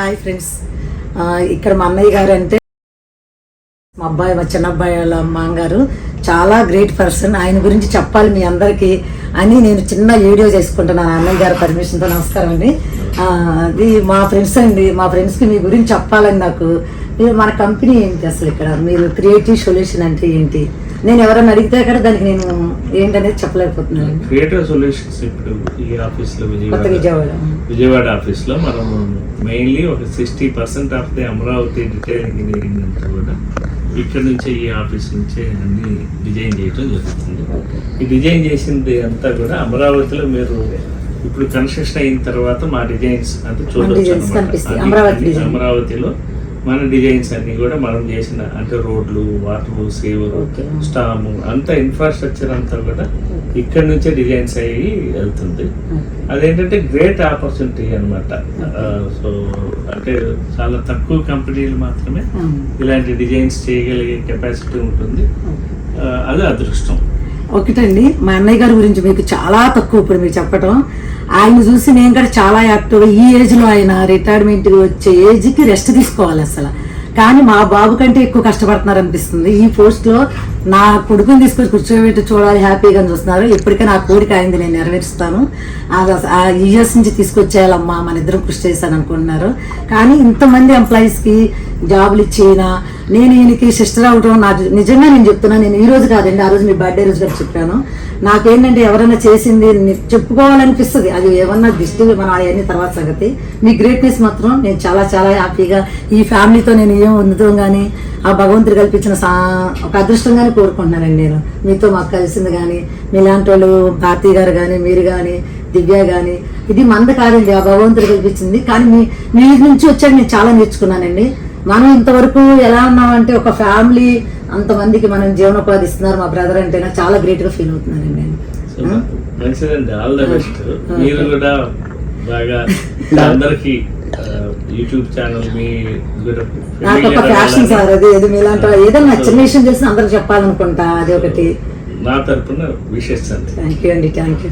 Hi friends. ఇక్కడ మా అన్నయ్య గారు అంటే మా అబ్బాయి మా చిన్న అబ్బాయి వాళ్ళ మామగారు చాలా గ్రేట్ పర్సన్. ఆయన గురించి చెప్పాలి మీ అందరికీ అని నేను చిన్న వీడియో చేసుకుంటున్నాను. అన్నయ్య గారు పర్మిషన్తో నమస్కారం అండి. అది మా ఫ్రెండ్స్ అండి. మా ఫ్రెండ్స్కి మీ గురించి చెప్పాలని నాకు. మీరు మన కంపెనీ ఏంటి అసలు ఇక్కడ? మీరు క్రియేటివ్ సొల్యూషన్ అంటే ఏంటి? నేను ఎవరైనా అడిగితే కూడా దానికి నేను ఏంటనేది చెప్పలేకపోతున్నాను. క్రియేటివ్ సొల్యూషన్స్ ఇప్పుడు ఈ ఆఫీస్లో కొత్త విజయవాడ. విజయవాడ విజయవాడ ఆఫీస్లో మనం మెయిన్లీ ఒక sixty percent of the Amaravati detail engineering అంతా కూడా ఇక్కడ నుంచే ఈ ఆఫీస్ నుంచే అన్ని డిజైన్ చేయడం జరుగుతుంది. ఈ డిజైన్ చేసింది అంతా కూడా అమరావతిలో మీరు ఇప్పుడు కన్స్ట్రక్షన్ అయిన తర్వాత మా డిజైన్స్ అంటే design. అమరావతిలో మన డిజైన్స్ అన్ని కూడా మనం చేసిన అంటే రోడ్లు వాటర్ సేవర్. స్టాము అంతా ఇన్ఫ్రాస్ట్రక్చర్ అంతా కూడా ఇక్కడ నుంచే డిజైన్స్ అయ్యి వెళ్తుంది. అదేంటంటే గ్రేట్ ఆపర్చునిటీ అనమాట సో అంటే చాలా తక్కువ కంపెనీలు మాత్రమే ఇలాంటి డిజైన్స్ చేయగలిగే కెపాసిటీ ఉంటుంది. అది అదృష్టం. ఒకటండి మా అన్నయ్య గారి గురించి మీకు చాలా తక్కువ ఇప్పుడు మీరు చెప్పటం. ఆయన చూసి నేను కూడా చాలా యాక్టివ్ ఈ ఏజ్లో ఆయన రిటైర్మెంట్ వచ్చే ఏజ్కి రెస్ట్ తీసుకోవాలి అసలు. కానీ మా బాబు కంటే ఎక్కువ కష్టపడుతున్నారు అనిపిస్తుంది. ఈ పోస్ట్లో నా కొడుకుని తీసుకొచ్చి కూర్చోబెట్టి చూడాలి హ్యాపీగా చూస్తున్నారు. ఇప్పటికే నా కోరిక అయింది నేను నెరవేరుస్తాను. ఆ ఇయర్స్ నుంచి తీసుకొచ్చేయాలమ్మా మన ఇద్దరం కృషి చేశాను అనుకుంటున్నారు. కానీ ఇంతమంది ఎంప్లాయీస్కి జాబులు ఇచ్చేనా నేను ఈయనకి సిస్టర్ అవటం నా నిజంగా నేను చెప్తున్నాను నేను ఈ రోజు కాదండి ఆ రోజు మీ బర్త్డే రోజు కూడా చెప్పాను. నాకేంటంటే ఎవరైనా చేసింది చెప్పుకోవాలనిపిస్తుంది. అది ఏమన్నా దిష్టి మన అవన్నీ తర్వాత సంగతి. మీ గ్రేట్నెస్ మాత్రం నేను చాలా చాలా హ్యాపీగా ఈ ఫ్యామిలీతో నేను ఏం ఉండటం కానీ ఆ భగవంతుడు కల్పించిన సా ఒక అదృష్టంగానే కోరుకుంటున్నానండి నేను. మీతో మాకు కలిసింది కానీ మీలాంటి వాళ్ళు భారతీ గారు కానీ మీరు కానీ దివ్య కానీ ఇది మంద కాదండి. ఆ భగవంతుడు కల్పించింది. కానీ మీ మీ నుంచి వచ్చాక నేను చాలా నేర్చుకున్నానండి. మనం ఇంతవరకు ఎలా ఉన్నామంటే ఒక ఫ్యామిలీ అంతమందికి మనం జీవనోపాధి ఇస్తున్నారు మా బ్రదర్ అంటే నాకు చాలా గ్రేట్గా ఫీల్ అవుతున్నానండి నేను. సో మంచిదండి ఆల్ ద బెస్ట్ మీరు కూడా బాగా అందరికి యూట్యూబ్ ఛానల్ మీ నాకు ఒక ఫ్యాషన్ సార్ అది ఏది మీలాంటి ఏదైనా చిన్న విషయం తెలిసి అందరికి చెప్పాలనుకుంటా అది ఒకటి. నా తరపున విషెస్ అండి. థ్యాంక్ యూ అండి థ్యాంక్ యూ